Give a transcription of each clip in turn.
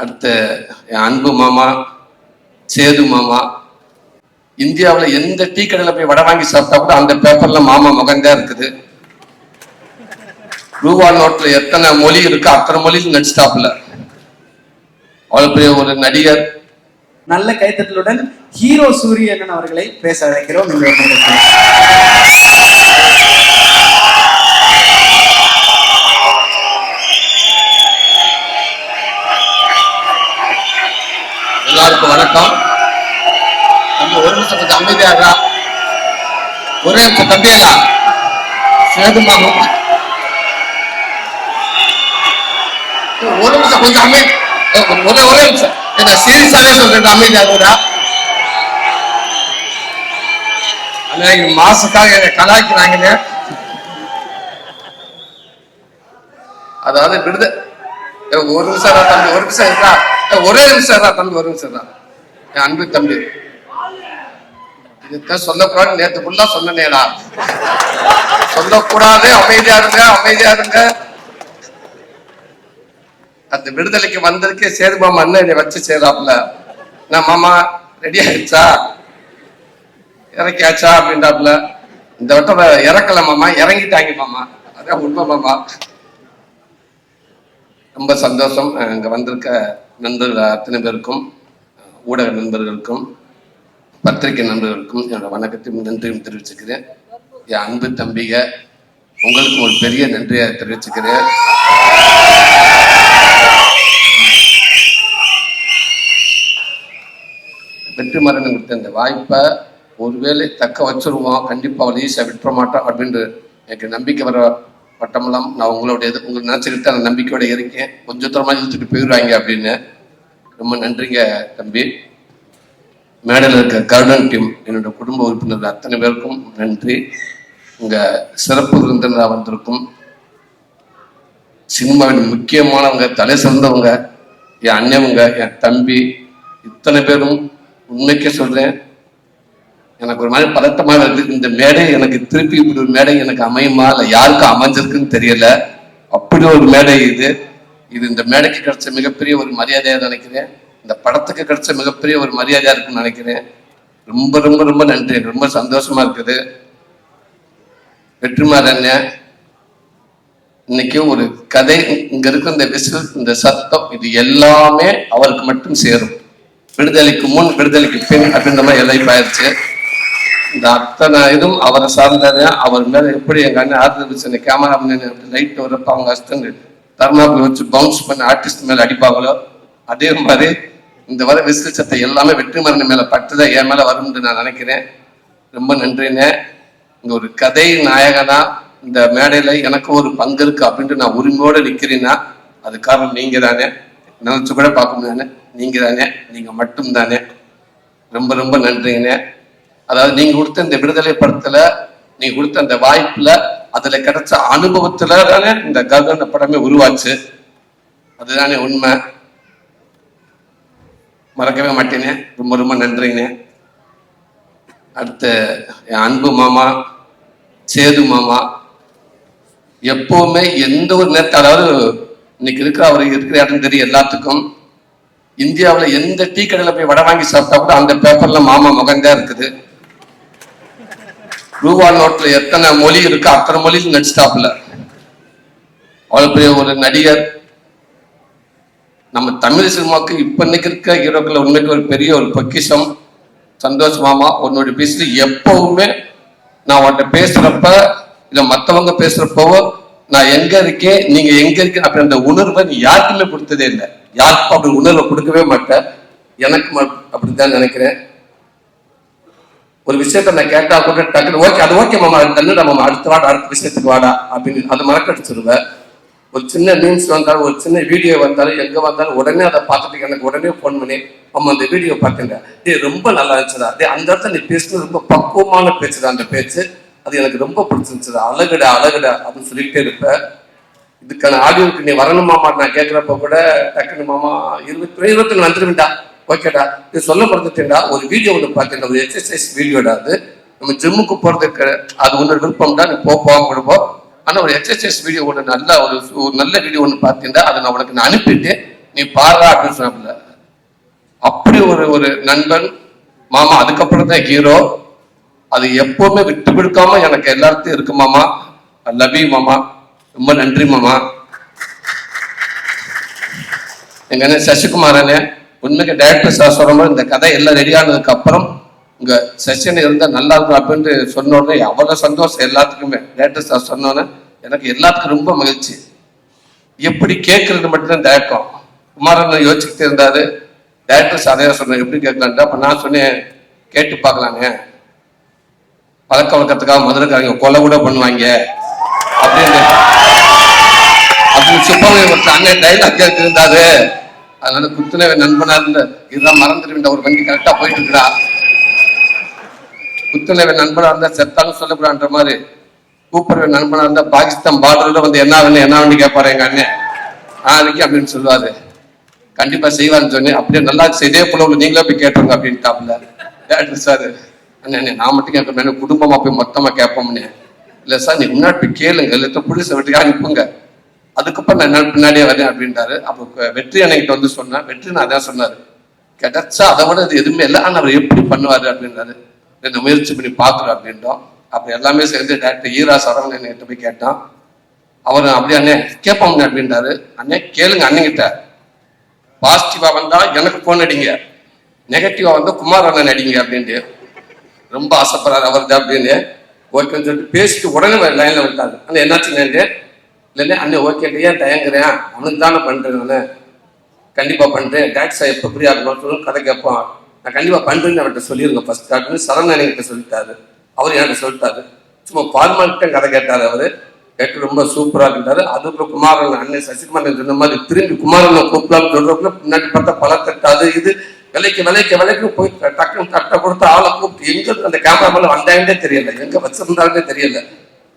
அடுத்து அன்பு மாமா சேது மாமா இந்தியாவில் எந்த டீ கடையில் போய் வடை வாங்கி சாப்பிட்டா கூட அந்த பேப்பர்ல மாமா முகந்தா இருக்குது. ரூபா நோட்ல எத்தனை மொழி இருக்கோ அத்தனை மொழியில் நடிச்சிட்டாப்புல. அவ்வளவு பெரிய ஒரு நடிகர். நல்ல கைத்தட்டலுடன் ஹீரோ சூரியன் அவர்களை பேச அழைக்கிறோம். எல்லாருக்கும் வணக்கம். நம்ம ஒரு நிமிஷம் கொஞ்சம் அமைதியாகா ஒரே நிமிஷம் தம்பியலா சேது ஒரு நிமிஷம் கொஞ்சம் அமைதி ஒரே ஒரே நிமிஷம். என்ன சீரியஸாவே சொல்றேன் அமைதியாகுடா ஆனா இங்க மாசுக்காக என்னை கலாய்க்கிறாங்கன்னு. அதாவது விடுத ஒரு நிமிஷம் தம்பி ஒரு நிமிஷம் இருக்கா? ஒரே நிமிஷம் தான் தம்பி ஒரு நிமிஷம் தான் என் அன்பு தம்பி. இதுதான் சொல்லக்கூடாது நேத்து ஃபுல்லா சொன்னேடா சொல்லக்கூடாது அமைதியா இருங்க அமைதியா இருங்க. அந்த விடுதலைக்கு வந்ததுக்கே சேது மாமா அண்ணன் என்னை வச்சு சேராப்ல நான் மாமா ரெடி ஆயிடுச்சா? இறக்கியாச்சா அப்படின்றாப்ல இந்த வட்டம் இறக்கல மாமா. இறங்கிட்டாங்க மாமா. அதான் உண்மை மாமா. ரொம்ப சந்தோஷம் இங்க வந்திருக்க நண்பர்கள் அத்தனை பேருக்கும் ஊடக நண்பர்களுக்கும் பத்திரிகை நண்பர்களுக்கும் என்னோட வணக்கத்தையும் நன்றியும் தெரிவிச்சுக்கிறேன். என் அன்பு தம்பிக உங்களுக்கு ஒரு பெரிய நன்றியை தெரிவிச்சுக்கிறேன். வெற்றிமாறன் கொடுத்த இந்த வாய்ப்பை ஒருவேளை தக்க வச்சிருவோம். கண்டிப்பாக அவளை ஈஸியாக விட்டுற மாட்டோம் அப்படின்னு எனக்கு நம்பிக்கை வர பட்டமெல்லாம் நான் உங்களுடைய இது உங்களுக்கு நினச்சிக்கிட்டு அந்த நம்பிக்கையோட இருக்கேன். கொஞ்சம் தூரமாக இழுத்துட்டு போயிடுவாங்க அப்படின்னு. ரொம்ப நன்றிங்க தம்பி. மேடையில் இருக்க கருடன் டீம் என்னோட குடும்ப உறுப்பினர்கள் அத்தனை பேருக்கும் நன்றி. உங்கள் சிறப்பு விருந்தினராக வந்திருக்கும் சினிமாவின் முக்கியமானவங்க தலை சிறந்தவங்க என் அண்ணவங்க என் தம்பி இத்தனை பேரும் உண்மைக்கே சொல்கிறேன் எனக்கு ஒரு மாதிரி பதட்டமா வருது இந்த மேடை எனக்கு திருப்பி இப்படி ஒரு மேடை எனக்கு அமையுமா? இல்ல யாருக்கு அமைஞ்சிருக்குன்னு தெரியல. அப்படி ஒரு மேடை இது. இது இந்த மேடைக்கு கிடைச்ச மிகப்பெரிய ஒரு மரியாதையா நினைக்கிறேன். இந்த படத்துக்கு கிடைச்ச மிகப்பெரிய ஒரு மரியாதையா இருக்குன்னு நினைக்கிறேன். ரொம்ப ரொம்ப ரொம்ப நன்றி. ரொம்ப சந்தோஷமா இருக்குது. வெற்றிமாறன் இன்னைக்கு ஒரு கதை இங்க இருக்க இந்த விசில் இந்த சத்தம் இது எல்லாமே அவருக்கு மட்டும் சேரும். விடுதலைக்கு முன் விடுதலைக்கு பின் அப்படின்ற மாதிரி எல்லாம் ஆயிடுச்சு இந்த அத்தனை இதுவும் அவரை சார்ந்தது அவர் மேல எப்படி எங்க அண்ணன் ஆர்டர் வச்சு கேமரா கேமரா லைட் வரப்ப அவங்க ஹஸ்பண்ட் தர்மாப்பில் வச்சு பவுன்ஸ் பண்ணி ஆர்டிஸ்ட் மேல அடிப்பாங்களோ அதே மாதிரி இந்த வர விசில் சத்தம் எல்லாமே வெற்றிமரணி மேல பட்டுதான் என் மேல வரும்னு நான் நினைக்கிறேன். ரொம்ப நன்றிண்ணே இங்க ஒரு கதை நாயகனா இந்த மேடையில எனக்கு ஒரு பங்கு இருக்கு அப்படின்ட்டு நான் உரிமையோட நிக்கிறேன்னா அது காரணம் நீங்க தானே நினைச்சு கூட பார்க்க முடியாது நீங்க தானே நீங்க மட்டும் தானே ரொம்ப ரொம்ப நன்றிங்கண்ணே அதாவது நீங்க கொடுத்த இந்த விடுதலை படத்துல நீங்க கொடுத்த அந்த வாய்ப்புல அதுல கிடைச்ச அனுபவத்துல தானே இந்த ககன படமே உருவாச்சு. அதுதானே உண்மை. மறக்கவே மாட்டேனே. ரொம்ப ரொம்ப நன்றிங்க அடுத்து என் அன்பு மாமா சேது மாமா எப்பவுமே எந்த ஒரு நேரத்தை அதாவது இன்னைக்கு இருக்கிற அவர் இருக்கிற இடம் தெரியும் எல்லாத்துக்கும். இந்தியாவில் எந்த டீ கடையில் போய் வடை வாங்கி சாப்பிட்டா கூட அந்த பேப்பர்ல மாமா முகந்தா இருக்குது. ரூபா நோட்ல எத்தனை மொழி இருக்கு? அத்தனை மொழியில் நடிச்சிட்டாப்புல. அவ்வளவு பெரிய ஒரு நடிகர். நம்ம தமிழ் சினிமாவுக்கு இப்ப இன்னைக்கு இருக்க ஹீரோக்கள் உண்மைக்கு ஒரு பெரிய ஒரு பொக்கிஷம். சந்தோஷ் மாமா உன்னோட பேசுறது எப்பவுமே நான் உன்கிட்ட பேசுறப்ப இல்ல மத்தவங்க பேசுறப்பவோ நான் எங்க இருக்கேன் நீங்க எங்க இருக்கேன் அப்படி அந்த உணர்வை நீ யாருக்குமே கொடுத்ததே இல்லை. யாருக்கும் அப்படி உணர்வை கொடுக்கவே மாட்டேன் எனக்கு ம- அப்படித்தான் நினைக்கிறேன். ஒரு விஷயத்த நான் கேட்டா கூட டக்குனு ஓகே அது ஓகே மாமா அது தள்ளுடா மாமா அடுத்த வாடா அடுத்த விஷயத்துக்கு வாடா அப்படின்னு அதை மறக்கடிச்சிருவேன் ஒரு சின்ன மீன்ஸ் வந்தாலும் ஒரு சின்ன வீடியோ வந்தாலும் எங்க வந்தாலும் உடனே அதை பார்த்துட்டு எனக்கு உடனே ஃபோன் பண்ணி அம்மா அந்த வீடியோ பார்த்துங்க. டேய் ரொம்ப நல்லா இருந்துச்சுடா. டே அந்த இடத்துல நீ பேசுனது ரொம்ப பக்குவமான பேச்சுடா அந்த பேச்சு. அது எனக்கு ரொம்ப பிடிச்சிருந்துச்சுடா. அழகுடா அழகுடா அப்படின்னு சொல்லிட்டே இருப்பேன் இதுக்கான ஆடியோக்கு நீ வரணுமாமா நான் கேட்குறப்ப கூட டக்குனு மாமா இருபத்தி இருபத்தி வந்துருவேன்டா. ஓகேடா. இது சொல்ல ஒரு வீடியோ ஒன்று பார்த்தேன் ஒரு எக்ஸசைஸ் வீடியோடா அது. நம்ம ஜிம்முக்கு போகிறதுக்கு அது ஒன்று விருப்பம் தான் நீ போ போக கொடுப்போம் ஆனால் ஒரு எக்ஸசைஸ் வீடியோ ஒன்று நல்ல ஒரு ஒரு நல்ல வீடியோ ஒன்று பார்த்தீங்கன்னா அதை நான் உனக்கு நான் அனுப்பிட்டு நீ பாடுறா அப்படின்னு சொன்னாப்புல. அப்படி ஒரு ஒரு நண்பன் மாமா அதுக்கப்புறம் தான் ஹீரோ அது எப்பவுமே விட்டு கொடுக்காம எனக்கு எல்லாத்தையும் இருக்கு மாமா. லவ் யூ மாமா. ரொம்ப நன்றி மாமா. எங்க சசிகுமார் அண்ணன் உண்மைக்கு டைரக்டர் சார் சொல்ற மாதிரி இந்த கதை எல்லாம் ரெடி ஆனதுக்கு அப்புறம் உங்க செஷன் இருந்தால் நல்லா இருக்கும் அப்படின்னு சொன்ன உடனே அவ்வளவு சந்தோஷம் எல்லாத்துக்குமே. டைரக்டர் சார் சொன்னோன்னே எனக்கு எல்லாத்துக்கும் ரொம்ப மகிழ்ச்சி. எப்படி கேட்கறது மட்டும்தான் தயக்கம் குமாரன் யோசிச்சுக்கிட்டே இருந்தாரு. டைரக்டர் அதே சொன்னேன் எப்படி கேட்கலான்ட்டு. அப்போ நான் சொன்னேன் கேட்டு பார்க்கலாங்க பழக்க வழக்கத்துக்காக மதுரைக்காரங்க கொலை கூட பண்ணுவாங்க. அப்படின்னு. அப்படின்னு சுப்பங்க ஒருத்தர் அண்ணன் டைலாக் கேட்டிருந்தாரு அதனால குத்துனவன் நண்பனா இருந்த இதுதான் மறந்துடுவேன் ஒரு வண்டி கரெக்டா போயிட்டு இருக்கா குத்துனவன் நண்பனா இருந்தா செத்தாலும் சொல்லக்கூடாதுன்ற மாதிரி கூப்பிடுவேன் நண்பனா இருந்தா பாகிஸ்தான் பார்டர்ல வந்து என்ன வேணும் என்ன வேணும் கேட்பாரு எங்க அண்ணன் நாளைக்கு அப்படின்னு சொல்லுவாரு. கண்டிப்பா செய்வான்னு சொன்னேன். அப்படியே நல்லா இதே போல உள்ள நீங்களே போய் கேட்டுருங்க அப்படின்னு அப்படின்ட்டாப்ல கேட்டு சார்? அண்ணே அண்ணே, நான் மட்டும் கேட்பேன் குடும்பமா போய் மொத்தமா கேட்போம்னே. இல்ல சார் நீ முன்னாடி போய் கேளுங்க. இல்ல புடிச வீட்டுக்கு அனுப்புங்க அதுக்கப்புறம் நான் பின்னாடியே வரேன் அப்படின்றாரு. அப்போ வெற்றி அன்னைக்கிட்ட வந்து சொன்னேன் வெற்றி நான் அதான் சொன்னாரு. கிடைச்சா அதை விட அது எதுவுமே இல்லை. ஆனால் அவர் எப்படி பண்ணுவாரு அப்படின்றாரு. இந்த முயற்சி பண்ணி பார்க்குறோம் அப்படின்றோம். அப்ப எல்லாமே சேர்ந்து டேரக்டர் ஈரா சரவணன் என்கிட்ட போய் கேட்டான். அவர் அப்படியே அண்ணே கேட்பாங்க அப்படின்றாரு. அண்ணே கேளுங்க அண்ணங்கிட்ட பாசிட்டிவா வந்தா எனக்கு போன் அடிங்க. நெகட்டிவா வந்தா குமார் அண்ணன் அடிங்க அப்படின்ட்டு. ரொம்ப ஆசைப்படுறாரு அவர் தான் அப்படின்னு. ஓகேன்னு சொல்லிட்டு பேசிட்டு உடனே லைன்ல விட்டாரு அண்ணன் என்னாச்சுன்னு இல்லைண்ணே அண்ணன் ஓகே ஏன் தயங்குறேன் அவனுக்கு தானே பண்ணுறேன் கண்டிப்பாக பண்ணுறேன் பண்றேன். டேக்ஸ் எப்போ ஃப்ரீயாக இருக்கணும் சொல்லணும் கதை கேட்பான். நான் கண்டிப்பாக பண்ணுறேன்னு அவர்கிட்ட சொல்லிருங்க ஃபஸ்ட் அப்படின்னு சரவணன் கிட்ட சொல்லிட்டாரு. அவர் என்கிட்ட சொல்லிட்டாரு. சும்மா ஃபார்மாலிட்ட கதை கேட்டார் அவர். கேட்டு ரொம்ப சூப்பராக இருந்தார். அதுக்குள்ள குமாரன் அண்ணன் சசிகுமாரன் சொன்ன மாதிரி திரும்பி குமாரன் கூப்பிடலாம் சொல்றப்பல பின்னாடி பார்த்தா பல தட்டாது. இது விலைக்கு விலைக்கு விலைக்கு போய் டக்குன்னு கரெக்டாக கொடுத்து ஆளை கூப்பிட்டு எங்கே அந்த கேமரா மேலே வந்தாங்கன்னே தெரியல. எங்கே வச்சிருந்தாங்கன்னே தெரியல.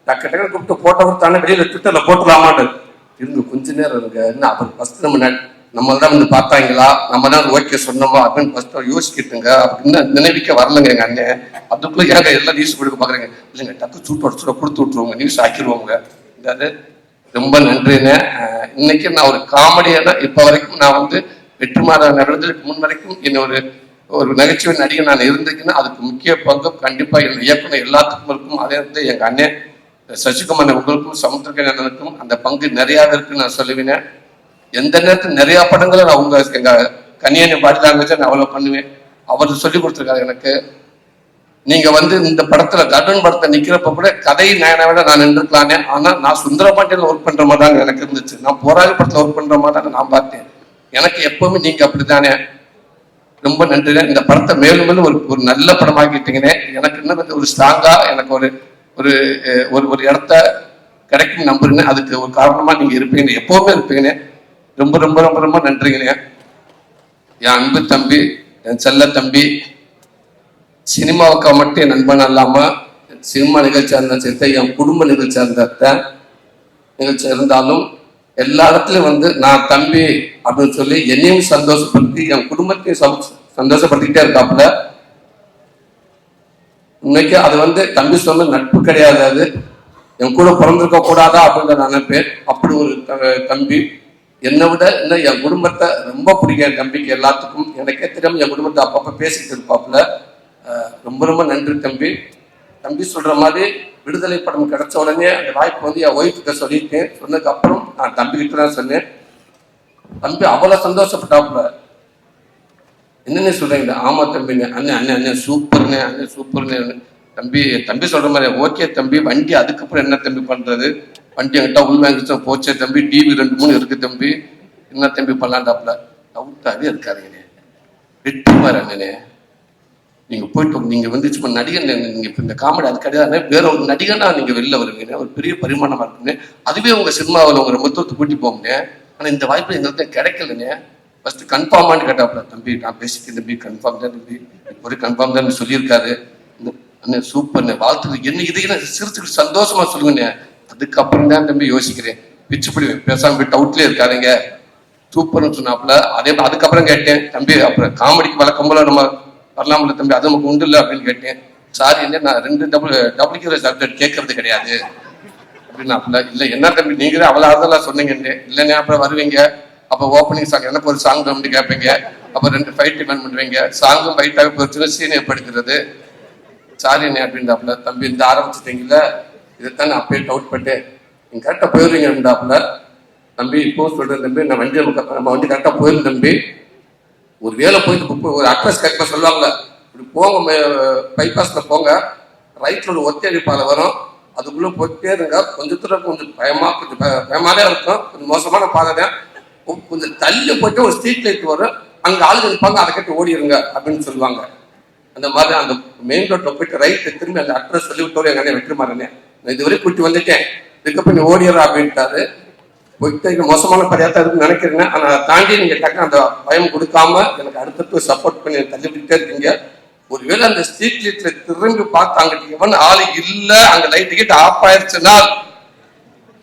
டக்கு டக்குனு கூப்பிட்டு போட்டவர் தானே வெளியில திட்டத்தில் போட்டுலாமான்னு இருங்க கொஞ்ச நேரம் இருங்க. என்ன அப்புறம் ஃபர்ஸ்ட் நம்ம நம்ம தான் வந்து பார்த்தாங்களா? நம்ம தான் ஓகே சொன்னோமா? அப்படின்னு ஃபர்ஸ்ட் யோசிக்கிட்டுங்க. அப்படின்னு நினைவிக்க வரலங்க எங்க அண்ணன் அதுக்குள்ள ஏங்க எல்லாம் நியூஸ் கொடுக்க பாக்குறீங்க? இல்லைங்க டக்கு சூட்டு அடிச்சுட கொடுத்து விட்டுருவோங்க. நியூஸ் ஆக்கிடுவோங்க அதாவது ரொம்ப நன்றிண்ணே. இன்னைக்கு நான் ஒரு காமெடியான இப்போ வரைக்கும் நான் வந்து வெற்றிமாற நடந்ததுக்கு முன் வரைக்கும் என்ன ஒரு ஒரு நகைச்சுவை நடிகை நான் இருந்திருக்கேன்னா அதுக்கு முக்கிய பங்கு கண்டிப்பாக என் இயக்குனர் எல்லாத்துக்கும் இருக்கும். அதே வந்து எங்க அண்ணன் சசிகுமார் உங்களுக்கும் சமுத்திர அண்ணனுக்கும் அந்த பங்கு நிறையாவே இருக்குன்னு நான் சொல்லுவேன் எந்த நேரத்தில் நிறையா படங்களை நான் உங்க எங்க கன்னியாணி பாடி லாங்குவேஜ் நான் அவ்வளோ பண்ணுவேன். அவர் சொல்லி கொடுத்துருக்காரு எனக்கு. நீங்க வந்து இந்த படத்துல கர்டன் படத்தை நிக்கிறப்ப கூட கதை நாயனை விட நான் நின்றுக்கலானே ஆனா நான் சுந்தரபாண்டியில ஒர்க் பண்ற மாதிரி தாங்க எனக்கு இருந்துச்சு. நான் போராளி படத்துல ஒர்க் பண்ற மாதிரி தாங்க நான் பார்த்தேன். எனக்கு எப்பவுமே நீங்க அப்படித்தானே. ரொம்ப நன்றி இந்த படத்தை மேலும் மேலும் ஒரு ஒரு நல்ல படமாக்கிட்டீங்கன்னே எனக்கு இன்னும் வந்து ஒரு ஸ்ட்ராங்கா எனக்கு ஒரு ஒரு ஒரு ஒரு இடத்த கிடைக்கும் நம்புறீங்க அதுக்கு ஒரு காரணமா நீங்க இருப்பீங்க எப்பவுமே இருப்பீங்க ரொம்ப ரொம்ப ரொம்ப ரொம்ப நன்றிங்கண்ணே என் அன்பு தம்பி என் செல்ல தம்பி சினிமாவுக்கு மட்டும் என் நண்பன் அல்லாம சினிமா நிகழ்ச்சியாக இருந்தாலும் சரி என் குடும்ப நிகழ்ச்சியா இருந்தா நிகழ்ச்சி இருந்தாலும் எல்லா இடத்துலயும் வந்து நான் தம்பி அப்படின்னு சொல்லி என்னையும் சந்தோஷப்படுத்தி என் குடும்பத்தையும் சந்தோஷப்படுத்திக்கிட்டே இருக்காப்புல இன்னைக்கு அது வந்து தம்பி சொன்ன நட்பு கிடையாது அது. என் கூட பிறந்திருக்க கூடாதா அப்படின்ற நான் நினைப்பேன். அப்படி ஒரு தம்பி. என்னை விட இன்னும் என் குடும்பத்தை ரொம்ப பிடிக்கும். என் தம்பிக்கு எல்லாத்துக்கும் எனக்கே தெரியாம என் குடும்பத்தை அப்பப்ப பேசிட்டு இருப்பாப்புல. ரொம்ப ரொம்ப நன்றி தம்பி. தம்பி சொல்ற மாதிரி விடுதலை படம் கிடைச்ச உடனே அந்த வாய்ப்பு வந்து என் ஒய்ஃப்கிட்ட சொல்லிட்டேன். சொன்னதுக்கு அப்புறம் நான் தம்பி கிட்ட தான் சொன்னேன். தம்பி அவ்வளவு சந்தோஷப்பட்டாப்புல. என்னென்ன சொல்றீங்க? ஆமா தம்பிங்க. அண்ணன் அண்ணன் அண்ணன் சூப்பர்ண்ணே அண்ணன் சூப்பர்ண்ணே தம்பி தம்பி சொல்ற மாதிரி ஓகே தம்பி வண்டி அதுக்கப்புறம் என்ன தம்பி பண்றது? வண்டி என்கிட்ட உள் வாங்கிச்சு போச்சே தம்பி டிவி ரெண்டு மூணு இருக்கு தம்பி. என்ன தம்பி பண்ணலாண்டாப்ல அவுட்டாவே இருக்காருங்க வெற்றிமார் அண்ணனே. நீங்க போயிட்டு நீங்க வந்து சும்மா நடிகன் நீங்க இப்ப இந்த காமெடி அது கிடையாது. வேற ஒரு நடிகனா நீங்க வெளில வருவீங்க ஒரு பெரிய பரிமாணமா இருக்குங்க அதுவே உங்க சினிமாவில் உங்க மொத்தத்தை கூட்டி போங்க ஆனா இந்த வாய்ப்பு எங்களுக்கு கிடைக்கலண்ணே. ஃபர்ஸ்ட் கன்ஃபார்மான்னு கேட்டாப்ல தம்பி நான் பேசிக்க தம்பி கன்ஃபார்ம் தான் தம்பி. ஒரு கன்ஃபார்ம் தான் சொல்லியிருக்காரு. சூப்பர் அண்ணே சூப்பர்ண்ணே வாழ்த்து என்ன இதுக்கு சிரிச்சுக்கிட்டு சந்தோஷமா சொல்லுங்கண்ணே. அதுக்கப்புறம் தான் தம்பி யோசிக்கிறேன். பிச்சு பிடி பேசாம போய் டவுட்லேயே இருக்காருங்க சூப்பர்னு சொன்னாப்புல அதே அதுக்கப்புறம் கேட்டேன். தம்பி அப்புறம் காமெடிக்கு வழக்கம் போல நம்ம வரலாம்ல தம்பி அது நமக்கு உண்டு இல்லை அப்படின்னு கேட்டேன். சாரி என்ன நான் ரெண்டு டபுள் டபுள் சப்ஜெக்ட் கேட்கறது கிடையாது. அப்படின்னாப்புல இல்லை என்ன தம்பி நீங்களே அவ்வளோ அதெல்லாம் சொன்னீங்கன்னு இல்லைன்னா அப்புறம் வருவீங்க. அப்போ ஓப்பனிங் சாங் எனக்கு ஒரு சாங் வந்து கேட்பீங்க அப்போ ரெண்டு ஃபைட் டிமெண்ட் பண்ணுவீங்க. சாங்கும் ஃபைட்டாக போச்சுன்னா சீனியர் படுக்கிறது சாரிண்ணே அப்படின்றாப்புல. தம்பி இந்த ஆரம்பிச்சிட்டீங்கல்ல? இதைத்தான் நான் அப்பயே டவுட் பண்ணிட்டேன் நீங்கள் கரெக்டாக போயிடுறீங்கன்றாப்புல தம்பி இப்போ சொல்றேன் தம்பி நான் வண்டி நம்ம வண்டி கரெக்டாக போயிடும் தம்பி. ஒரு வேலை போயிட்டு ஒரு அட்ரஸ் கரெக்டாக சொல்லுவாங்களே இப்படி போங்க பைபாஸில் போங்க. ரைட்டில் ஒரு ஒத்தடி பாதை வரும். அதுக்குள்ளே போயிட்டே இருங்க. கொஞ்சம் தூரம் கொஞ்சம் பயமாக கொஞ்சம் பயமாக இருக்கும். கொஞ்சம் மோசமான பாதை தான் கொஞ்சம் தள்ளி போயிட்டு ஒரு ஸ்ட்ரீட் லைட் வரும். அங்க ஆளுங்க இருப்பாங்க அதை கட்டி ஓடிடுங்க அப்படின்னு சொல்லுவாங்க. அந்த மாதிரி அந்த மெயின் ரோட்ல போயிட்டு ரைட்டு திரும்பி அந்த அட்ரஸ் சொல்லி விட்டோம் எங்க அண்ணன் வெற்றிமாறனே நான் இதுவரை கூட்டி வந்துட்டேன். இதுக்கப்புறம் நீ ஓடிடுறா அப்படின்ட்டாரு. போயிட்டு மோசமான பரியாத்தா இருக்குன்னு நினைக்கிறேன். ஆனா தாண்டி நீங்க டக்கு அந்த பயம் கொடுக்காம எனக்கு அடுத்தடுத்து சப்போர்ட் பண்ணி தள்ளி விட்டுட்டே இருக்கீங்க. ஒருவேளை அந்த ஸ்ட்ரீட் லைட்ல திரும்பி பார்த்து அங்கிட்டு எவன் ஆளு இல்ல அங்க லைட் கிட்ட ஆஃப் ஆயிருச்சுன்னா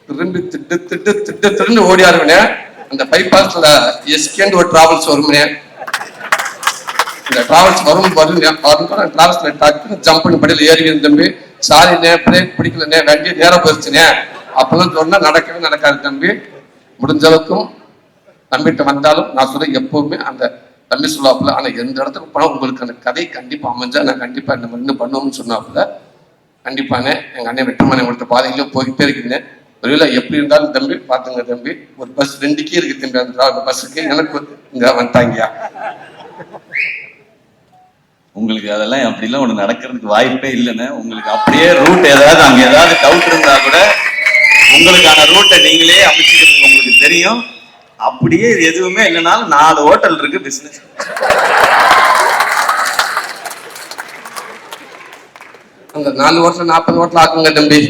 திரும்பி திட்டு திட்டு திட்டு திரும்பி ஓடியாருவனே. அந்த பைபாஸ்ல எஸ்கேண்டு ஒரு டிராவல்ஸ் வருமே. இந்த டிராவல்ஸ் வரும் வரும் வரும் டிராவல்ஸ்ல டக்குன்னு ஜம்ப் பண்ணி படியில் ஏறி தம்பி. சாரிண்ணே பிரேக் பிடிக்கலண்ணே வண்டி நேரம் போயிடுச்சுனே அப்பெல்லாம் சொன்னா நடக்கவே நடக்காது தம்பி. முடிஞ்ச அளவுக்கும் தம்பிகிட்ட வந்தாலும் நான் சொல்ல எப்பவுமே அந்த தம்பி சொல்லாப்புல ஆனா எந்த இடத்துக்கு போனா உங்களுக்கு அந்த கதை கண்டிப்பா அமைஞ்சா நான் கண்டிப்பா இந்த மருந்து பண்ணுவோம்னு சொன்னாப்புல. கண்டிப்பானே எங்க அண்ணன் வெட்டுமனை உங்கள்கிட்ட பாதையில போய்கிட்டே இருக்கிறேன் ஒருவேளை எப்படி இருந்தாலும் தம்பி பாத்துங்க தம்பி ஒரு பஸ் ரெண்டுக்கே இருக்கு தம்பி அந்த பஸ்ஸுக்கு எனக்கு இங்க வந்துட்டாங்கயா உங்களுக்கு அதெல்லாம் அப்படிலாம் ஒண்ணு நடக்கிறதுக்கு வாய்ப்பே இல்லைன்னு உங்களுக்கு அப்படியே ரூட் ஏதாவது அங்க ஏதாவது டவுட் இருந்தா கூட உங்களுக்கான ரூட்டை நீங்களே அமைச்சுக்கிறதுக்கு உங்களுக்கு தெரியும். அப்படியே இது எதுவுமே இல்லைனாலும் நாலு ஹோட்டல் இருக்கு பிசினஸ் அந்த நாலு வருஷம் நாற்பது வருஷம் ஆக்குங்க தம்பி.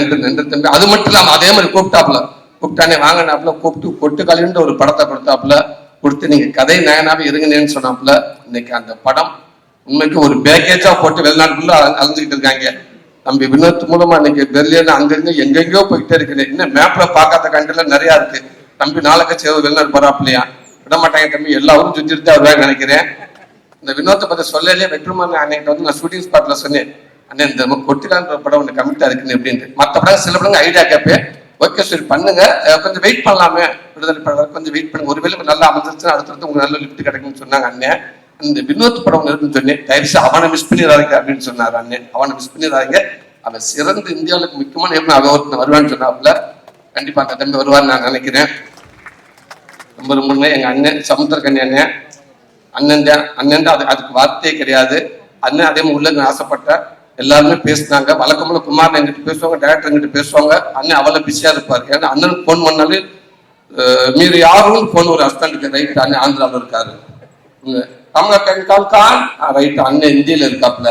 நன்றி நன்றி தம்பி. அது மட்டும் இல்லாமல் அதே மாதிரி கூப்பிட்டாப்புல. கூப்பிட்டானே வாங்கினாப்புல கூப்பிட்டு கொட்டுக்காலின்ற ஒரு படத்தை கொடுத்தாப்புல. கொடுத்து நீங்க கதை நயனாவே இருங்கன்னு சொன்னாப்புல. இன்னைக்கு அந்த படம் உண்மைக்கு ஒரு பேக்கேஜா போட்டு வெளிநாட்டுக்குள்ள அல- அலைஞ்சுக்கிட்டு இருக்காங்க. தம்பி வினோத் மூலமா இன்னைக்கு பெர்லியன் அங்கிருந்து எங்கெங்கயோ போயிட்டே இருக்கிறேன் இன்னும் மேப்ல பார்க்காத கண்ட்ரில நிறைய இருக்கு. தம்பி நாளைக்கு வெளிநாடு போறாப்புலையா? விட மாட்டாங்க தம்பி எல்லாரும் சுத்திட்டு தான் வருவாங்க நினைக்கிறேன். இந்த வினோத்தை பத்தி சொல்லலே வெற்றுமான அன்னைக்கு வந்து நான் ஷூட்டிங் ஸ்பாட்ல சொன்னேன். அண்ணன் இந்த கொட்டிலான்ற படம் ஒன்று கமிட்டா இருக்குன்னு எப்படின்ட்டு. மற்ற படம் சில படங்கள் ஐடியா கேட்பேன் ஓகே சரி பண்ணுங்க. கொஞ்சம் வெயிட் பண்ணலாமே. விடுதலை படம் கொஞ்சம் வெயிட் பண்ணுங்க. ஒருவேளை நல்லா அமைஞ்சிருச்சுன்னா அடுத்தடுத்து உங்களுக்கு நல்ல லிஃப்ட் கிடைக்கும்னு சொன்னாங்க அண்ணன் இந்த வினோத் படம் ஒன்று இருக்குன்னு சொன்னேன். தயவுசு அவனை மிஸ் பண்ணிடுறாங்க அப்படின்னு சொன்னார் அண்ணன் அவனை மிஸ் பண்ணிடுறாங்க அவன் சிறந்த இந்தியாவுக்கு முக்கியமான எப்படி அவன் ஒருத்தன் வருவான்னு சொன்னாப்புல. கண்டிப்பா அந்த தம்பி வருவான்னு நான் நினைக்கிறேன். ரொம்ப ரொம்ப எங்க அண்ணன் சமுத்திரக்கண்ணி அண்ணன் அண்ணன் தான் அண்ணன் அது அதுக்கு வார்த்தையே கிடையாது. அண்ணன் அதே மாதிரி உள்ள ஆசைப்பட்டேன் எல்லாருமே பேசினாங்க. வழக்கம்போல குமார் எங்கிட்ட பேசுவாங்க டேரக்டர் எங்கிட்ட பேசுவாங்க. அண்ணன் அவ்வளவு பிஸியா இருப்பார். ஏன்னா அண்ணனுக்கு ஃபோன் பண்ணாலே மீறி யாரும் ஃபோன் ஒரு அஸ்டண்ட்டுக்கு ரைட் அண்ணன் ஆந்திராவில் இருக்காரு. கமலா கால் கால்? ரைட் அண்ணன் இந்தியில இருக்காப்புல.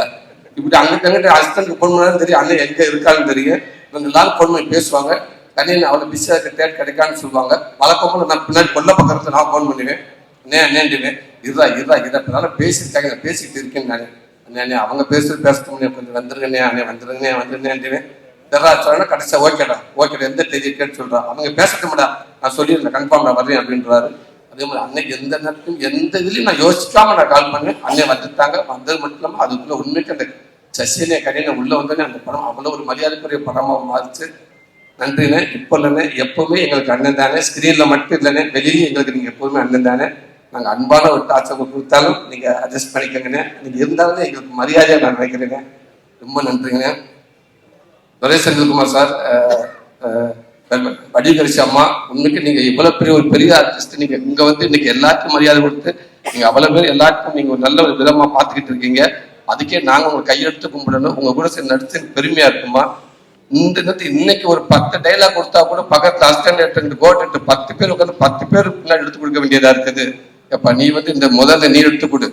இப்படி அங்கிட்ட அங்கிட்ட அசிஸ்டன்ட் ஃபோன் பண்ணாலும் தெரியும் அண்ணன் எங்க இருக்கான்னு தெரியும். இவங்க எல்லாரும் ஃபோன் பண்ணி பேசுவாங்க. கண்ணன் அவ்வளவு பிஸியா இருக்க டேட் கிடைக்கான்னு சொல்லுவாங்க. வழக்கம்போல நான் பின்னாடி கொல்ல பக்கத்துல நான் ஃபோன் பண்ணுவேன் அண்ணே அண்ணேன்டுவேன் இருடா இருடா இதை பேசியிருக்காங்க நான் பேசிட்டு இருக்கேன் நான். அண்ணே அவங்க பேசுறது பேசணும் கொஞ்சம் வந்துருங்கண்ணே அண்ணே வந்துருங்கண்ணே வந்துருங்கண்ணேன்டுவேன் தர்றா சொன்னா கடைசியா ஓகேடா ஓகேடா எந்த தேதி கேட்டு சொல்றான் அவங்க பேசட்டும்டா. நான் சொல்லிடுறேன் கன்ஃபார்ம் நான் வரேன் அப்படின்றாரு. அதே மாதிரி அன்னைக்கு எந்த நேரத்தையும் எந்த இதுலையும் நான் யோசிக்காம நான் கால் பண்ணேன். அண்ணே வந்துட்டாங்க வந்தது மட்டும் இல்லாம அதுக்குள்ள உண்மைக்கு அந்த சசியனே கடையில உள்ள வந்தோடனே அந்த படம் அவ்வளவு ஒரு மரியாதைக்குரிய படமாக மாறிச்சு. நன்றிண்ணே. இப்போ இல்லைண்ணே எப்பவுமே எங்களுக்கு அண்ணன் தானே. ஸ்கிரீன்ல மட்டும் இல்லைண்ணே. வெளியே எங்களுக்கு நீங்க எப்பவுமே அண்ணன் தானே. நாங்கள் அன்பான ஒரு டாச்சர் கொடுத்தாலும் நீங்கள் அட்ஜஸ்ட் பண்ணிக்கோங்கண்ணே. நீங்கள் இருந்தாலும் எங்களுக்கு மரியாதையாக நான் நினைக்கிறேங்க. ரொம்ப நன்றிங்க. துரை செந்தில்குமார் சார் வடிகரிசி அம்மா உண்மைக்கு நீங்க இவ்வளவு பெரிய ஒரு பெரிய ஆர்டிஸ்ட் நீங்க இங்க வந்து இன்னைக்கு எல்லாருக்கும் மரியாதை கொடுத்து நீங்க அவ்வளவு பேர் எல்லாருக்கும் நீங்க ஒரு நல்ல ஒரு விதமா பாத்துக்கிட்டு இருக்கீங்க. அதுக்கே நாங்க உங்களை கையெடுத்து கும்பிடணும். உங்க கூட சேர்ந்து நடிச்சு பெருமையாக பெருமையா இருக்குமா? இந்த நேரத்து இன்னைக்கு ஒரு பத்து டைலாக் கொடுத்தா கூட பக்கத்துல கோட் கோட்டு பத்து பேர் உட்காந்து பத்து பேர் பின்னாடி எடுத்து கொடுக்க வேண்டியதா இருக்குது. எப்ப நீ வந்து இந்த முதல்ல நீ எடுத்து கொடு.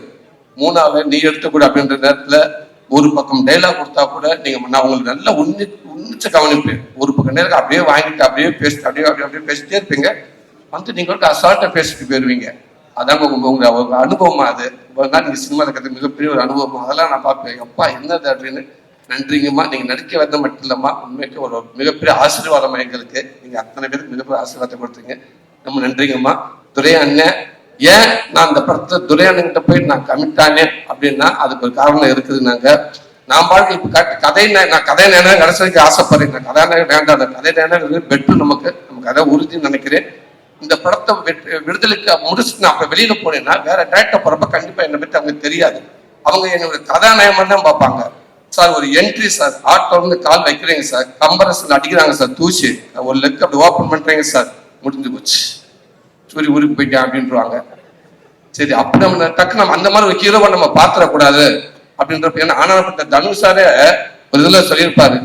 மூணாவது நீ எடுத்து கொடு அப்படின்ற நேரத்துல ஒரு பக்கம் டைலாக் கொடுத்தா கூட நீங்க நான் உங்களுக்கு நல்லா உன்னி உன்னிச்சு கவனிப்பேன் ஒரு பக்கம் நேரம் அப்படியே வாங்கிட்டு அப்படியே பேசிட்டு அப்படியே அப்படியே அப்படியே பேசிட்டே இருப்பீங்க. வந்து நீங்க வந்து அசால்ட்டா பேசிட்டு போயிருவீங்க. அதாங்க உங்க உங்க அனுபவமா அது. ஒரு நாள் நீங்க சினிமா இருக்கிறது மிகப்பெரிய ஒரு அனுபவம். அதெல்லாம் நான் பார்ப்பேன். எப்பா என்னது அப்படின்னு நன்றிங்கம்மா. நீங்க நடிக்க வந்த மட்டும் இல்லம்மா. உண்மைக்கு ஒரு மிகப்பெரிய ஆசீர்வாதமா எங்களுக்கு. நீங்க அத்தனை பேருக்கு மிகப்பெரிய ஆசீர்வாதத்தை கொடுத்தீங்க. ரொம்ப நன்றிங்கம்மா. துரை அண்ணன் ஏன் நான் அந்த படத்தை துரையானுங்கிட்ட போய் நான் கமிட் அப்படின்னா அதுக்கு ஒரு காரணம் இருக்குதுனாங்க நான் பாட்டு இப்ப கட்டு கதை நான் கதை நேனா கடைசிக்கு ஆசைப்படுறேன். நான் கதை வேண்டாம். அந்த கதை நேனா பெட்ரு நமக்கு நம்ம கதை உறுதின்னு நினைக்கிறேன். இந்த படத்தை விடுதலைக்கு முடிச்சுட்டு நான் அப்ப வெளியில போனேன்னா வேற டேரக்டர் போறப்ப கண்டிப்பா என்னை பத்தி அவங்க தெரியாது. அவங்க என்னோட கதாநாயகம் தான் பார்ப்பாங்க. சார் ஒரு என்ட்ரி சார். ஆட்டோன்னு கால் வைக்கிறீங்க சார். கம்பரஸ்ல அடிக்கிறாங்க சார். தூசி. ஒரு லெக் அப்படி ஓப்பன் பண்றீங்க சார். முடிஞ்சு போச்சு. சூரி ஊருக்கு போயிட்டேன் அப்படின்றாங்க சரி அப்படி நம்ம டக்கு நம்ம அந்த மாதிரி ஒரு ஹீரோவை நம்ம பாத்திரக்கூடாது அப்படின்றப்ப ஏன்னா ஆனாப்பட்ட தனுஷாரே ஒரு இதுல சொல்லியிருப்பாரு.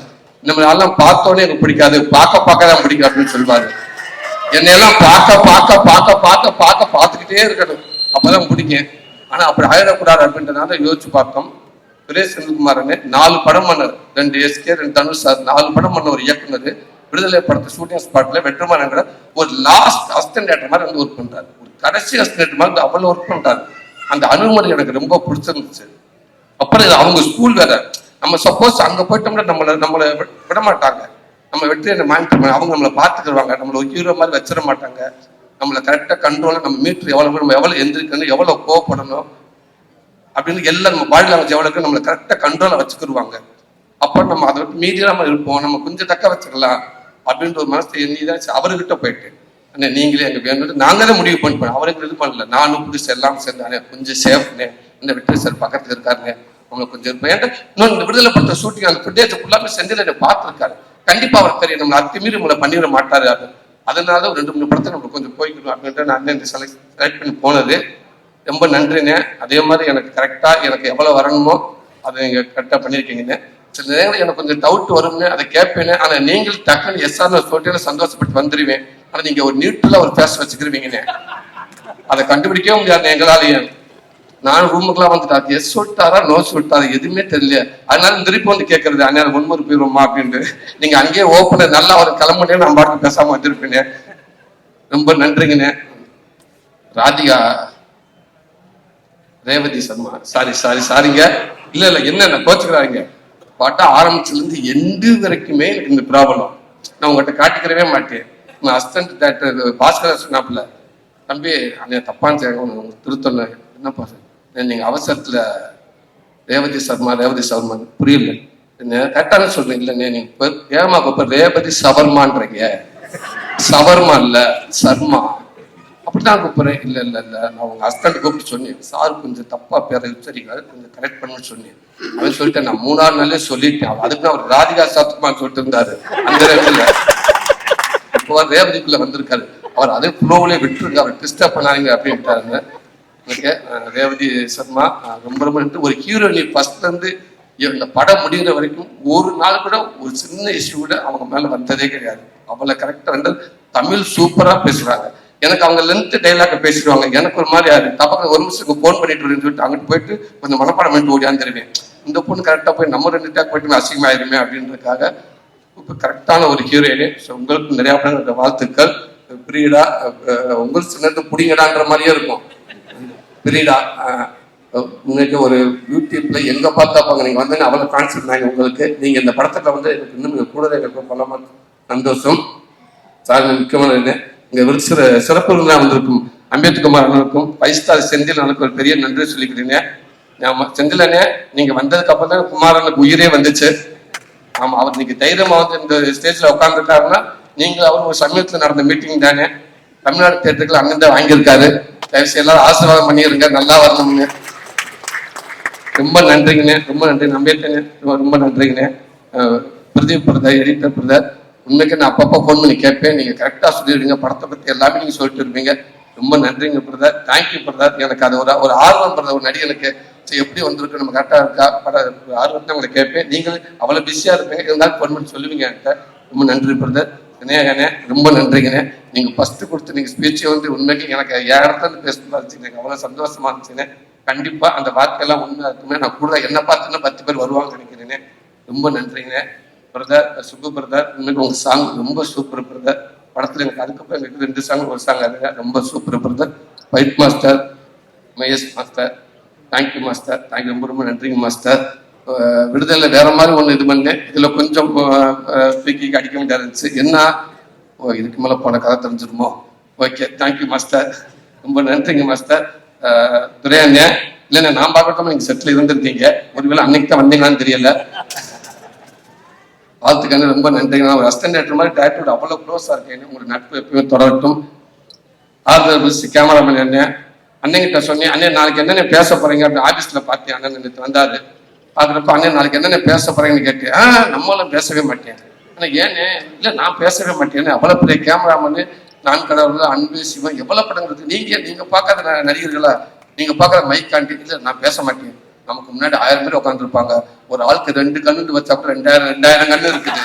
நம்ம எல்லாம் பார்த்தோன்னே எனக்கு பிடிக்காது பார்க்க பார்க்க தான் பிடிக்கும் அப்படின்னு சொல்லுவாரு. என்னையெல்லாம் பார்க்க பார்க்க பார்க்க பார்க்க பார்க்க பார்த்துக்கிட்டே இருக்கணும். அப்பதான் பிடிக்கும். ஆனா அப்படி ஆயிடக்கூடாது அப்படின்றதுனால யோசிச்சு பார்த்தோம். சுரேஷ் செந்தில்குமாரனு நாலு படம் பண்ணார். ரெண்டு எஸ்கே ரெண்டு தனுஷ் சார் நாலு படம் பண்ண ஒரு இயக்குனர். விடுதலை படத்தை ஷூட்டிங் ஸ்பாட்ல வெற்றிமாறங்கிற ஒரு லாஸ்ட் அஸ்டன்டேட்டர் மாதிரி வந்து ஒர்க் பண்றாரு. ஒரு கடைசி அஸ்டன்டேட்டர் மாதிரி வந்து அவ்வளவு ஒர்க் பண்றாரு. அந்த அணுகுமுறை எனக்கு ரொம்ப பிடிச்சிருந்துச்சு. அப்புறம் இது அவங்க ஸ்கூல் வேற நம்ம சப்போஸ் அங்க போயிட்டோம்னா நம்மள நம்மளை விட மாட்டாங்க நம்ம வெற்றி மானிட்டர் அவங்க நம்மளை பார்த்துக்கிடுவாங்க நம்மள ஒரு ஹீரோ மாதிரி வச்சிட மாட்டாங்க. நம்மளை கரெக்டா கண்ட்ரோலாக நம்ம மீட்டர் எவ்வளவு நம்ம எவ்வளவு எந்திரிக்கணும் எவ்வளவு கோவப்படணும் அப்படின்னு எல்லாம் நம்ம பாடி லாங்குவேஜ் எவ்வளவு இருக்கு நம்மளை கரெக்டா கண்ட்ரோல வச்சுக்கிடுவாங்க அப்போ நம்ம அதை விட்டு மீடியாம இருப்போம். நம்ம கொஞ்சம் தக்க வச்சுக்கலாம். அப்படின்ற ஒரு மனசு எண்ணி தான் அவர்கிட்ட போயிட்டு அண்ணே நீங்களே எங்க வேணும் நாங்க தான் முடிவு பண்ணிப்போம் அவருக்கு இது பண்ணல. நானும் புதுசு எல்லாம் சேர்ந்தானே கொஞ்சம் சேஃப்னே இந்த விட்டு சார் பக்கத்துல இருக்காருங்க உங்களுக்கு கொஞ்சம் இருப்பேன் ஏன்டா? இன்னும் இந்த விடுதலை படுத்த ஷூட்டிங் அந்த ஃபுட்டேஜ் ஃபுல்லாமே செந்தில் என்னை பார்த்துருக்காரு. கண்டிப்பா அவர் தெரியும். நம்மளை அத்துமீறி உங்களை பண்ணிட மாட்டாரு அது. அதனால ஒரு ரெண்டு மூணு படத்தை நம்ம கொஞ்சம் போய்க்கணும் அப்படின்ட்டு நான் இந்த செலக்ட் செலக்ட் பண்ணி போனது. ரொம்ப நன்றிண்ணே. அதே மாதிரி எனக்கு கரெக்டாக எனக்கு எவ்வளவு வரணுமோ அதை நீங்கள் கரெக்டாக பண்ணிருக்கீங்கண்ணே. சில நேரங்கள் எனக்கு கொஞ்சம் டவுட் வரும்னு அதை கேட்பேனே ஆனா நீங்கள் டக்குன்னு எஸ் ஆர் சொல்லிட்டு சந்தோஷப்பட்டு வந்துருவேன். ஆனா நீங்க ஒரு நியூட்ரலா ஒரு பேச வச்சுக்கிருவீங்கண்ணே அதை கண்டுபிடிக்கவே முடியாது எங்களாலேயே நான் ரூமுக்குலாம் வந்துட்டு எஸ் சொல்லிட்டாரா நோ சொல்லிட்டாரா எதுவுமே தெரியல. அதனால திருப்பி வந்து கேட்கறது அண்ணா முன்முறை போயிருவோமா அப்படின்ட்டு. நீங்க அங்கேயே ஓப்பன நல்லா அவர் கிளம்புனே நான் பாட்டு பேசாம வந்திருப்பேனே. ரொம்ப நன்றிங்கண்ணே. ராதிகா ரேவதி சர்மா. சாரி சாரி சாரிங்க இல்ல இல்ல என்ன கோச்சுக்கிறாங்க? பாட்டா ஆரம்பிச்சதுலேருந்து எண்டு வரைக்குமே எனக்கு இந்த ப்ராப்ளம் நான் உங்கள்கிட்ட காட்டிக்கிறவே மாட்டேன். நான் அசிஸ்டன்ட் டேரக்டர் பாஸ்கர் சொன்னாப்புல தம்பி அண்ணே தப்பான்னு உங்களுக்கு திருத்தொல்ல என்னப்பா சார்? நீங்கள் அவசரத்தில் ரேவதி சர்மா ரேவதி சர்மா புரியல. கரெக்டான சொல்றேன் இல்லைண்ணே நீங்கள் இப்ப ஏமா இப்ப ரேவதி சவர்மான்றீங்க. சவர்மா இல்லை சர்மா. அப்படிதான் கூப்பிட்றேன். இல்லை இல்ல இல்ல. நான் உங்கள் ஹஸ்பண்ட் கூப்பிட்டு சொன்னேன். சார் கொஞ்சம் தப்பா பேரை உச்சரிக்காது கொஞ்சம் கரெக்ட் பண்ணுன்னு சொன்னேன். அவன் சொல்லிட்டேன் நான் மூணாறு நாளே சொல்லிட்டேன். அதுக்கு அவர் ராதிகா சாத்துமா சொல்லிட்டு இருந்தாரு. அந்த நேரத்துல இப்போ ரேவதிக்குள்ள வந்திருக்காரு. அவர் அதே ஃப்ளோவிலே விட்டுருங்க. அவர் டிஸ்டர்ப் பண்ணாதீங்க அப்படின்ட்டாருங்க. ஓகே. ரேவதி சர்மா ரொம்ப ரொம்ப நன்றி. ஒரு ஹீரோயினி ஃபர்ஸ்ட்ல இந்த படம் முடிகிற வரைக்கும் ஒரு நாள் கூட ஒரு சின்ன இஷ்யூ கூட அவங்க மேல வந்ததே கிடையாது. அவளை கரெக்டா வந்து தமிழ் சூப்பரா பேசுறாங்க. எனக்கு அவங்க லென்த் டைலாக பேசிடுவாங்க. எனக்கு ஒரு மாதிரி யாரு தப்பாக ஒரு நிமிஷத்துக்கு ஃபோன் பண்ணிட்டு வரேன்னு சொல்லிட்டு அங்கிட்டு போயிட்டு கொஞ்சம் மனப்பாடம் பண்ணிட்டு ஓடியாந்துருவேன் இந்த பொண்ணு கரெக்டாக போய் நம்ம ரெண்டு டேக் போயிட்டு அசிங்கமாயிருமே அப்படின்றதுக்காக இப்போ கரெக்டான ஒரு ஹீரோயினு ஸோ உங்களுக்கு நிறைய படங்கள் வாழ்த்துக்கள். பிரீடா உங்களுக்கு சின்னது புடிங்கடான்ற மாதிரியே இருக்கும். பிரீடா இன்னைக்கு ஒரு யூடியூப்ல எங்க பார்த்தாப்பாங்க நீங்க வந்து அவ்வளோ கான்செப்ட் நாங்க உங்களுக்கு. நீங்க இந்த படத்துல வந்து எனக்கு இன்னும் கூடுதல் எனக்கு பண்ணாம சந்தோஷம். சார் முக்கியமான என்ன இங்க ஒரு சிற சிறப்பு வந்திருக்கும். அம்பேத்குமார் அண்ணனுக்கும் ஃபைவ் செந்தில் அண்ணனுக்கு ஒரு பெரிய நன்றி சொல்லிக்கிறீங்க. ஆமா செந்தில் அண்ணே நீங்க வந்ததுக்கு அப்புறம் தான் குமாரனுக்கு உயிரே வந்துச்சு. ஆமா அவர் நீங்க தைரியமா வந்து இந்த ஸ்டேஜ்ல உட்காந்துருக்காருன்னா நீங்க அவர் ஒரு சமயத்துல நடந்த மீட்டிங் தானே. தமிழ்நாடு தேர்தலுக்கு அண்ணன் தான் வாங்கியிருக்காரு. தயவுசெய்து எல்லாரும் ஆசீர்வாதம் பண்ணியிருங்க நல்லா வரணும்னு. ரொம்ப நன்றிங்கண்ணே ரொம்ப நன்றி. நம்பிட்டேனே ரொம்ப நன்றிங்கண்ணே. Pradeep brother editor brother. உண்மைக்கு நான் அப்பப்போ ஃபோன் பண்ணி கேட்பேன். நீங்கள் கரெக்டாக சொல்லிடுவீங்க படத்தை பற்றி எல்லாமே நீங்கள் சொல்லிட்டு இருப்பீங்க. ரொம்ப நன்றிங்க பிரதர் தேங்க்யூ பிரதர் எனக்கு அது ஒரு ஒரு ஆர்வம் பிரதர் ஒரு நடி சரி, எப்படி வந்திருக்கு? நம்ம கரெக்டாக இருக்கா? பட ஆர்வத்தை உங்களை கேட்பேன். நீங்களும் அவ்வளோ பிஸியாக இருப்பீங்க. இருந்தாலும் ஃபோன் பண்ணி சொல்லுவீங்க என்கிட்ட. ரொம்ப நன்றி பிரதர் விநாயகனே ரொம்ப நன்றிங்கண்ணே நீங்கள் ஃபஸ்ட்டு கொடுத்து நீங்கள் ஸ்பீச் வந்து உண்மைக்கு எனக்கு என் இடத்துல இருந்து பேசணும் எனக்கு சந்தோஷமா இருந்துச்சுண்ணே கண்டிப்பாக அந்த வார்த்தையெல்லாம் உண்மையாக இருக்குமே நான் கூட என்ன பார்த்துன்னா பத்து பேர் வருவாங்க நினைக்கிறேனே. ரொம்ப நன்றிங்கண்ணே பிரதர் சுப்பு பிரதர் இன்னைக்கு உங்க சாங் ரொம்ப சூப்பர் பிரதர் படத்துல எனக்கு அதுக்கப்புறம் எங்களுக்கு ரெண்டு சாங் ஒரு சாங் அதுங்க ரொம்ப super brother fight master Mahesh master thank you master thank you ரொம்ப ரொம்ப நன்றிங்க மாஸ்டர் அஹ் விடுதலை வேற மாதிரி ஒன்று இது பண்ணேன். இதில் கொஞ்சம் ஸ்பீக்கிங் அடிக்க வேண்டியது இருந்துச்சு. என்ன? ஓ இதுக்கு மேலே போன கதை தெரிஞ்சிருமோ? ஓகே தேங்க்யூ மாஸ்டர் ரொம்ப நன்றிங்க மாஸ்டர் துரையாண்ணே. இல்லைண்ணே நான் பார்க்கட்டும் நீங்கள் செட்டில் இருந்திருக்கீங்க ஒருவேளை அன்னைக்கு தான் வந்தீங்களான்னு தெரியல. வாழ்த்துக்கான ரொம்ப நன்றி நான் ஒரு அசிஸ்டன்ட் டேரக்டர் மாதிரி டேரக்டரோட அவ்வளோ க்ளோஸாக இருக்கேன் உங்களுக்கு நட்பு எப்பயுமே தொடரட்டும். ஆர்டர் பிஸ் கேமராமேன் அண்ணன் அண்ணன்கிட்ட சொன்னேன் அண்ணன் நாளைக்கு என்னென்ன பேச போறீங்க? அப்படின்னு ஆஃபீஸில் பார்த்தேன் அண்ணன் நேற்று வந்தாரு. பார்க்குறப்ப அண்ணன் நாளைக்கு என்னென்ன பேச போறீங்கன்னு கேட்டேன். ஆ நம்மளும் பேசவே மாட்டேன். ஆனால் ஏன்னு? இல்லை நான் பேசவே மாட்டேன்னு அவ்வளோ பெரிய கேமராமேனு நான் கடவுள் அன்பு சிவன் எவ்வளோ படங்கிறது நீங்கள் நீங்க நீங்க பார்க்காத நடிகர்களா? நீங்க பார்க்குற மைக் காண்டி இல்லை நான் பேச மாட்டேன். நமக்கு முன்னாடி ஆயிரம் பேர் உட்காந்துருப்பாங்க ஒரு ஆளுக்கு ரெண்டு கண்ணு வச்சா கூட ரெண்டாயிரம் ரெண்டாயிரம் கண்ணு இருக்குது.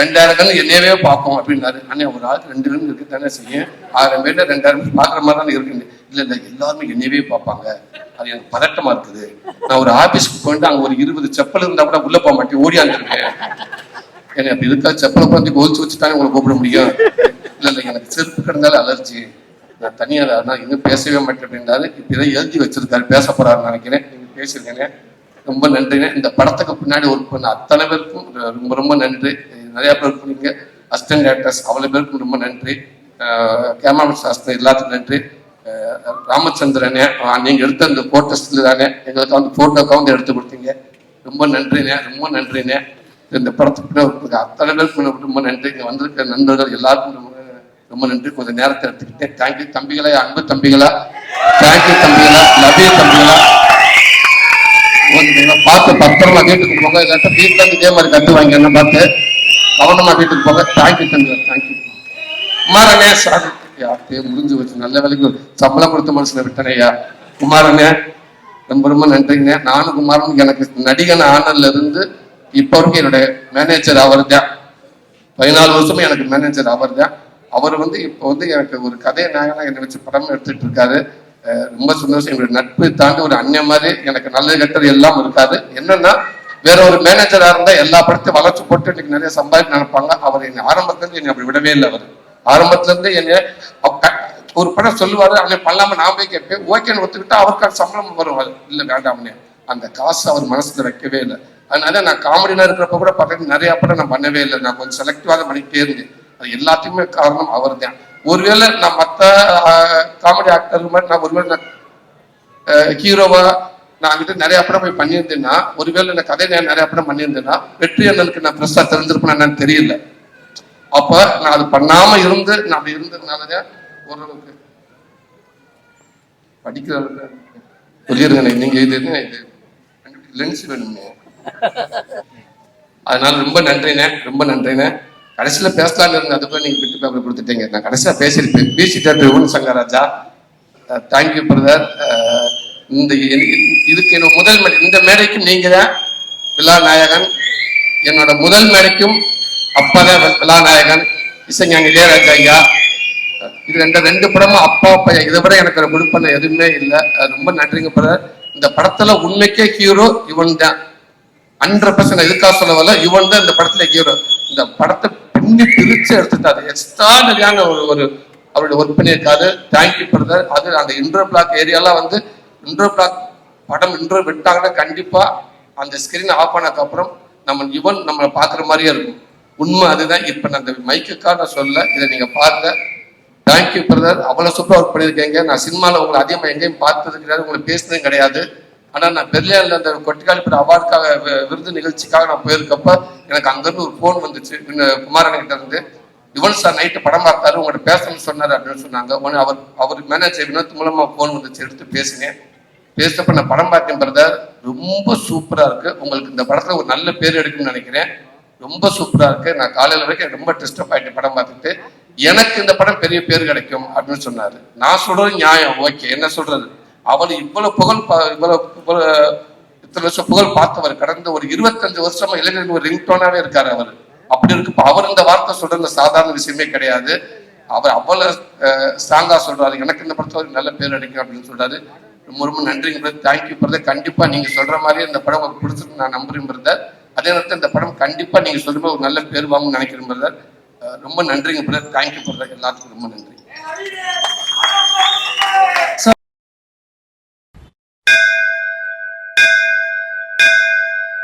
ரெண்டாயிரம் கண்ணு என்னையவே பார்ப்போம் அப்படின்னாரு. அண்ணே ஒரு ஆளுக்கு ரெண்டு கண்ணு இருக்கு தானே செய்யும் ஆயிரம் பேர்ல ரெண்டாயிரம் பேர் பார்க்குற மாதிரி தானே இருக்குன்னு இல்ல இல்ல எல்லாருமே என்னையவே பார்ப்பாங்க. அது எனக்கு பதட்டமா இருக்குது. நான் ஒரு ஆபீஸ்க்கு போயிட்டு அங்க ஒரு இருபது செப்பல் இருந்தா கூட உள்ள போக மாட்டேன் ஓடியாந்துருக்கேன் ஏன்னா அப்படி இருக்கா? செப்பலை குறைஞ்சி ஒழிச்சு வச்சுட்டாங்க உங்களை கூப்பிட முடியும். இல்ல இல்ல எனக்கு செருப்பு கிடந்தாலும் அலர்ஜி. நான் தனியா நான் இன்னும் பேசவே மாட்டேன் அப்படின்றாரு இதை எழுதி வச்சிருக்காரு. பேச போறாருன்னு நினைக்கிறேன். பேசியிருக்கேங்க ரொம்ப நன்றிங்க. இந்த படத்துக்கு பின்னாடி ஒர்க் பண்ண அத்தனை பேருக்கும் ரொம்ப ரொம்ப நன்றி. நிறையா பேர் பண்ணீங்க அசிஸ்டன்ட் டேரக்டர்ஸ் அவ்வளோ பேருக்கும் ரொம்ப நன்றி. கேமராமேன் சாஸ்திரம் எல்லாத்துக்கும் நன்றி. ராமச்சந்திரனே நீங்கள் எடுத்த அந்த ஃபோட்டோஸ்ல தானே எங்களுக்கு வந்து ஃபோட்டோக்காக வந்து எடுத்து கொடுத்தீங்க. ரொம்ப நன்றிண்ணே ரொம்ப நன்றிண்ணே இந்த படத்துக்கு பின்னாடி அத்தனை பேருக்கு ரொம்ப நன்றி. இங்கே வந்திருக்க நண்பர்கள் எல்லாருக்கும் ரொம்ப ரொம்ப நன்றி. கொஞ்சம் நேரத்தை எடுத்துக்கிட்டேன். தேங்க்யூ தம்பிகளா. அன்பு தம்பிகளா. தேங்க்யூ தம்பிகளா. லவ்யூ தம்பிகளா. ஓகேங்களா பார்த்து பத்திரமா வீட்டுக்கு போங்க. இல்லாட்டா வீட்டுல இருந்து இதே மாதிரி கத்து வாங்கி பார்த்து கவனமா வீட்டுக்கு போங்க. தேங்க்யூ தம்பிகளா தேங்க்யூ குமாரனே சார் யார்கிட்டயே முடிஞ்சு வச்சு நல்ல வேலைக்கு சம்பளம் கொடுத்த மனுஷனை விட்டனையா குமாரனே ரொம்ப ரொம்ப நன்றிங்க. நானும் குமாரன் எனக்கு நடிகன் ஆனதுல இருந்து இப்போ வரைக்கும் என்னுடைய மேனேஜர் அவர் தான் பதினாலு வருஷமும் எனக்கு மேனேஜர் அவர் தான் அவர் வந்து இப்போ வந்து எனக்கு ஒரு கதை நாயகனா என்னை வச்சு படம் எடுத்துட்டு இருக்காரு. ரொம்ப சந்தோஷம். எங்களுடைய நட்பு தாண்டி ஒரு அண்ணன் மாதிரி எனக்கு நல்லது கெட்டது எல்லாம் இருக்காது. என்னன்னா வேற ஒரு மேனேஜரா இருந்தா எல்லா படத்தையும் வளர்ச்சி போட்டு இன்னைக்கு நிறைய சம்பாதிக்க நினைப்பாங்க. அவர் என்னை ஆரம்பத்துல இருந்து என்னை அப்படி விடவே இல்லை அவர். ஆரம்பத்துல இருந்து என்னை ஒரு படம் சொல்லுவாரு அவனை பண்ணலாம நான் போய் கேட்பேன் ஓகேன்னு ஒத்துக்கிட்டா அவருக்கான சம்பளம் வரும். அது இல்ல வேண்டாம்னு அந்த காசு அவர் மனசுல வைக்கவே இல்லை. அதனால நான் காமெடியில இருக்கிறப்ப கூட பக்கத்துல நிறைய படம் நான் பண்ணவே இல்லை. நான் கொஞ்சம் செலக்டிவாக பண்ணிக்கிட்டே இருந்தேன். அது எல்லாத்துக்குமே காரணம் அவர் தான் ஒருவேளை நான் மற்ற காமெடி ஆக்டர் மாதிரி நான் ஒருவேளை நான் ஹீரோவா நான் கிட்ட நிறைய படம் போய் பண்ணியிருந்தேன்னா ஒருவேளை இந்த கதை நான் நிறைய படம் பண்ணியிருந்தேன்னா வெற்றி அண்ணனுக்கு நான் பெருசா தெரிஞ்சிருப்பேன் என்னன்னு தெரியல. அப்ப நான் அது பண்ணாம இருந்து நான் அப்படி இருந்ததுனாலதான் ஓரளவுக்கு படிக்கிறவங்க சொல்லிருங்க நீங்க இது என்ன இது? லென்ஸ் வேணுமே. அதனால ரொம்ப நன்றிண்ணே ரொம்ப நன்றிண்ணே. கடைசியில் பேசலாம்னு இருந்தேன் அதுக்குள்ள நீங்கள் பிட்டு பேப்பர் கொடுத்துட்டீங்க. நான் கடைசியாக பேசியிருப்பேன் பேசிட்டேன் Yuvan Shankar Raja. Thank you brother இந்த இதுக்கு என்னோட முதல் மேடை இந்த மேடைக்கு நீங்க தான் விழா நாயகன். என்னோட முதல் மேடைக்கும் அப்பதான் தான் விழா நாயகன். இளையராஜா ஐயா. இது ரெண்டு ரெண்டு படமும் அப்பா பையன் இதை விட எனக்கு ஒரு கொடுப்பன எதுவுமே இல்லை. ரொம்ப நன்றிங்க பிரதர் இந்த படத்துல உண்மைக்கே ஹீரோ இவன் தான். ஹண்ட்ரட் பர்சன்ட் எதுக்காக சொல்ல வரல? இவன் தான் இந்த படத்துல ஹீரோ இந்த படத்தை பின்னி பிரிச்சு எடுத்துட்டாரு எக்ஸ்ட்ராடரியான ஒரு ஒரு அவருடைய ஒர்க் பண்ணியிருக்காரு. தேங்க்யூ பிரதர் அது அந்த இன்டர் பிளாக் ஏரியாலாம் வந்து இன்டர் பிளாக் படம் இன்டர் விட்டாங்கன்னா கண்டிப்பா அந்த ஸ்கிரீன் ஆஃப் ஆனதுக்கு அப்புறம் நம்ம இவன் நம்மளை பாக்குற மாதிரியே இருக்கும். உண்மை அதுதான். இப்ப நான் அந்த மைக்குக்காக நான் சொல்ல இதை நீங்க பாருங்க. தேங்க்யூ பிரதர் அவ்வளவு சூப்பரா ஒர்க் பண்ணியிருக்கீங்க. நான் சினிமாவில் உங்களை அதிகமாக எங்கேயும் பார்த்தது கிடையாது உங்களை பேசுனதும் கிடையாது. ஆனா நான் பெர்லியான்ல அந்த கொட்டிக்காலிப்பட அவார்டுக்காக வி- விருது நிகழ்ச்சிக்காக நான் போயிருக்கப்ப எனக்கு அங்கிருந்து ஒரு ஃபோன் வந்துச்சு. இன்னும் குமாரன் கிட்ட இருந்து யுவன் சார் நைட்டு படம் பார்த்தாரு உங்கள்கிட்ட பேசணும்னு சொன்னாரு அப்படின்னு சொன்னாங்க. உடனே அவர் அவர் மேனேஜர் வினோத் மூலமா ஃபோன் வந்துச்சு எடுத்து பேசினேன். பேசுறப்ப நான் படம் பார்த்தேன் பிரதர் ரொம்ப சூப்பரா இருக்கு. உங்களுக்கு இந்த படத்துல ஒரு நல்ல பேர் எடுக்கும்னு நினைக்கிறேன். ரொம்ப சூப்பரா இருக்கு. நான் காலையில வரைக்கும் ரொம்ப டிஸ்டர்ப் ஆயிட்டு படம் பார்த்துட்டு எனக்கு இந்த படம் பெரிய பேர் கிடைக்கும் அப்படின்னு சொன்னாரு. நான் சொல்றது நியாயம். ஓகே. என்ன சொல்றது? அவள் இவ்வளவு புகழ் பா- இவ்வளவு இத்தனை வருஷம் புகழ் பார்த்தவர். கடந்த ஒரு இருபத்தஞ்சு வருஷமா இளைஞர்கள் ஒரு ரிங்டோனாவே இருக்காரு அவர். அப்படி இருக்கு. அவர் இந்த வார்த்தை சொல்றது சாதாரண விஷயமே கிடையாது. அவர் அவ்வளவு ஸ்ட்ராங்கா சொல்றாரு. எனக்கு இந்த படத்துல நல்ல பேர் அடிக்கும் அப்படின்னு சொல்றாரு. ரொம்ப ரொம்ப நன்றிங்க தேங்க்யூ பிரதர் கண்டிப்பா நீங்க சொல்ற மாதிரி இந்த படம் உங்களுக்கு பிடிச்சிருக்கு நான் நம்புறேன் பிரதர் அதே நேரத்தில் இந்த படம் கண்டிப்பா நீங்க சொல்ற ஒரு நல்ல பேர் வாங்கும்னு நினைக்கிறேன் பிரதர் ரொம்ப நன்றிங்க பிரதர் தேங்க்யூ பிரதர் எல்லாத்துக்கும் ரொம்ப நன்றி.